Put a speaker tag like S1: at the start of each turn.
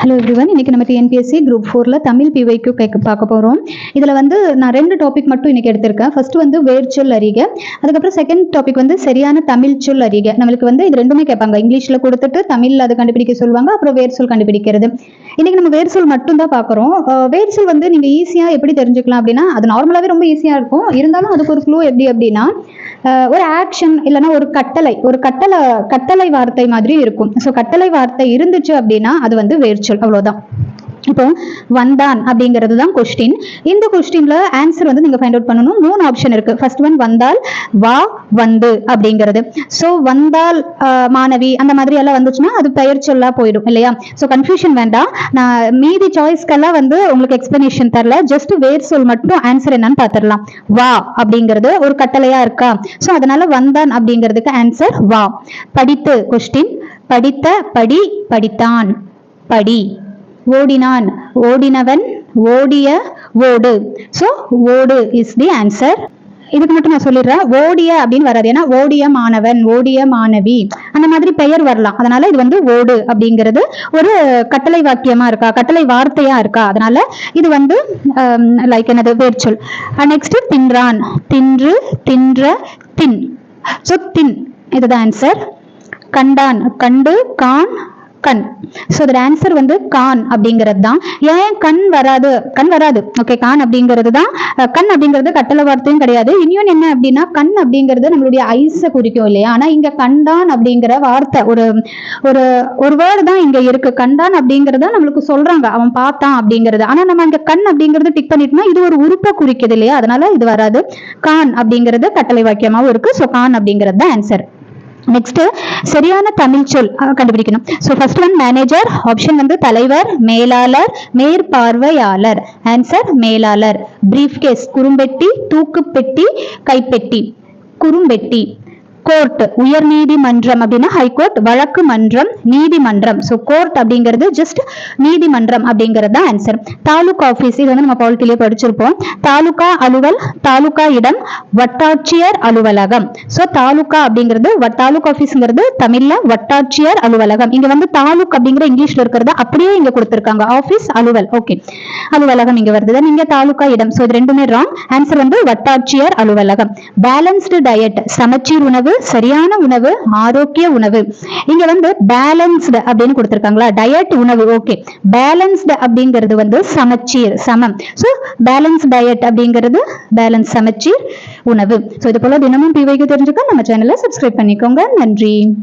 S1: Hello everyone இன்னைக்கு நம்ம TNPSC group ஃபோரில் தமிழ் பிவைக்கு கேட்க பார்க்க போகிறோம் இதில் வந்து நான் ரெண்டு டாபிக் மட்டும் இன்னைக்கு எடுத்திருக்கேன். ஃபர்ஸ்ட் வந்து வேர்ச்சொல் அறிக அதுக்கப்புறம் செகண்ட் டாபிக் வந்து சரியான தமிழ் சொல் அறிக. நம்மளுக்கு வந்து இது ரெண்டுமே கேட்பாங்க. இங்கிலீஷில் கொடுத்துட்டு தமிழில் அது கண்டுபிடிக்க சொல்லுவாங்க அப்புறம் வேர்ச்சொல் கண்டுபிடிக்கிறது. இன்னைக்கு நம்ம வேர்ச்சொல் மட்டும் தான் பார்க்குறோம். வேர்ச்சொல் வந்து நீங்கள் ஈஸியாக எப்படி தெரிஞ்சுக்கலாம் அப்படின்னா அது நார்மலாகவே ரொம்ப ஈஸியாக இருக்கும். இருந்தாலும் அதுக்கு ஒரு க்ளூ எப்படி அப்படின்னா ஒரு ஆக்ஷன் இல்லைன்னா ஒரு கட்டளை ஒரு கட்டளை கட்டளை வார்த்தை மாதிரி இருக்கும். ஸோ கட்டளை வார்த்தை இருந்துச்சு அப்படின்னா அது வந்து வேர்ச்சொல் அவ்வளவுதான். இப்போ வந்தான் அப்படிங்கிறது தான் கொஸ்டின் இந்த கொஸ்டின்ல ஆன்சர் வந்து நீங்க ஃபைண்ட் அவுட் பண்ணணும். மூணு ஆப்ஷன் இருக்கு. ஃபர்ஸ்ட் ஒன் வந்தால் வா வந்து அப்படிங்கிறது. ஸோ வந்தால் மாணவி அந்த மாதிரி எல்லாம் வந்துச்சுன்னா அது பெயர் சொல்லா போயிடும் இல்லையா? ஸோ கன்ஃபியூஷன் வேண்டாம். நான் மீதி சாய்ஸ்க்கெல்லாம் வந்து உங்களுக்கு எக்ஸ்பிளனேஷன் தரல. ஜஸ்ட் வேர் சொல் மட்டும் ஆன்சர் என்னன்னு பார்த்துடலாம் வா அப்படிங்கிறது ஒரு கட்டளையா இருக்கா? ஸோ அதனால வந்தான் அப்படிங்கிறதுக்கு ஆன்சர் வா. படித்து கொஸ்டின் படித்த படி படித்தான். படி. ஓடினான். ஓடினவன் ஓடிய ஓடு. ஸோ ஓடு இஸ் தி ஆன்சர் இதுக்கு மட்டும் நான் சொல்லிடுறேன். ஓடிய அப்படின்னு வராது. ஏன்னா ஓடிய மாணவன் ஓடிய மாணவி அந்த மாதிரி பெயர் வரலாம். அதனால இது வந்து ஓடு அப்படிங்கிறது ஒரு கட்டளை வாக்கியமா இருக்கா? கட்டளை வார்த்தையா இருக்கா? அதனால இது வந்து um, லைக் என்னது? வேர்ச்சொல் நெக்ஸ்ட் தின்றான். தின்று தின்ற தின். ஸோ தின். இதுதான் ஆன்சர் கண்டான். கண்டு கான் கண். ஸோ அதோட ஆன்சர் வந்து கான் அப்படிங்கிறது தான் ஏன் கண் வராது? கண் வராது. ஓகே கான் அப்படிங்கிறது தான் கண் அப்படிங்கிறது கட்டளை வார்த்தையும் கிடையாது. இன்னொன்று என்ன அப்படின்னா கண் அப்படிங்கிறது நம்மளுடைய ஐஸை குறிக்கும் இல்லையா? ஆனால் இங்கே கண்டான் அப்படிங்கிற வார்த்தை. ஒரு ஒரு ஒரு வேர்டு தான் இங்கே இருக்கு. கண்டான் அப்படிங்கிறத நம்மளுக்கு சொல்றாங்க. அவன் பார்த்தான் அப்படிங்கிறது. ஆனால் நம்ம இங்கே கண் அப்படிங்கிறது டிக் பண்ணிட்டோம்னா இது ஒரு உறுப்பை குறிக்குது இல்லையா? அதனால இது வராது. கான் அப்படிங்கிறது கட்டளை வாக்கியமாகவும் இருக்கு. ஸோ கான் அப்படிங்கிறது தான் ஆன்சர் நெக்ஸ்ட் சரியான தமிழ் சொல் கண்டுபிடிக்கணும். So first one manager option வந்து தலைவர் மேலாளர் மேற்பார்வையாளர். ஆன்சர் மேலாளர். பிரீஃப் கேஸ் குறும்பெட்டி தூக்குப்பெட்டி கைப்பெட்டி. குறும்பெட்டி. கோர்ட் உயர் நீதிமன்றம் அப்படின்னா ஹைகோர்ட் வழக்கு மன்றம் நீதிமன்றம். ஸோ கோர்ட் அப்படிங்கிறது ஜஸ்ட் நீதிமன்றம் அப்படிங்கிறது தான் ஆன்சர் தாலுகா ஆஃபீஸ் இது வந்து நம்ம பாலிட்டிலேயே படிச்சிருப்போம். தாலுகா அலுவல் தாலுகா இடம் வட்டாட்சியர் அலுவலகம். ஸோ தாலுகா அப்படிங்கிறது வ- தாலுகா ஆஃபீஸ்ங்கிறது தமிழ்ல வட்டாட்சியர் அலுவலகம். இங்க வந்து தாலுக் அப்படிங்கிற இங்கிலீஷ்ல இருக்கிறத அப்படியே இங்க கொடுத்திருக்காங்க. ஆஃபீஸ் அலுவல் ஓகே அலுவலகம் இங்க வருது. Then இங்க தாலுகா இடம். ஸோ இது ரெண்டுமே ராங் ஆன்சர் வந்து வட்டாட்சியர் அலுவலகம். பேலன்ஸ்டு டயட் சமச்சீர் உணவு சரியான உணவு ஆரோக்கிய உணவு. இங்க வந்து பேலன்ஸ்டு அப்படின்னு கொடுத்திருக்காங்களா? டயட் உணவு ஓகே பேலன்ஸ்டு அப்படிங்கிறது வந்து சமச்சீர் சமம். ஸோ பேலன்ஸ் டயட் அப்படிங்கிறது பேலன்ஸ் சமச்சீர் உணவு. ஸோ இது போல தினமும் பிவைக்கு தெரிஞ்சுக்க நம்ம சேனலை சப்ஸ்கிரைப் பண்ணிக்கோங்க. நன்றி.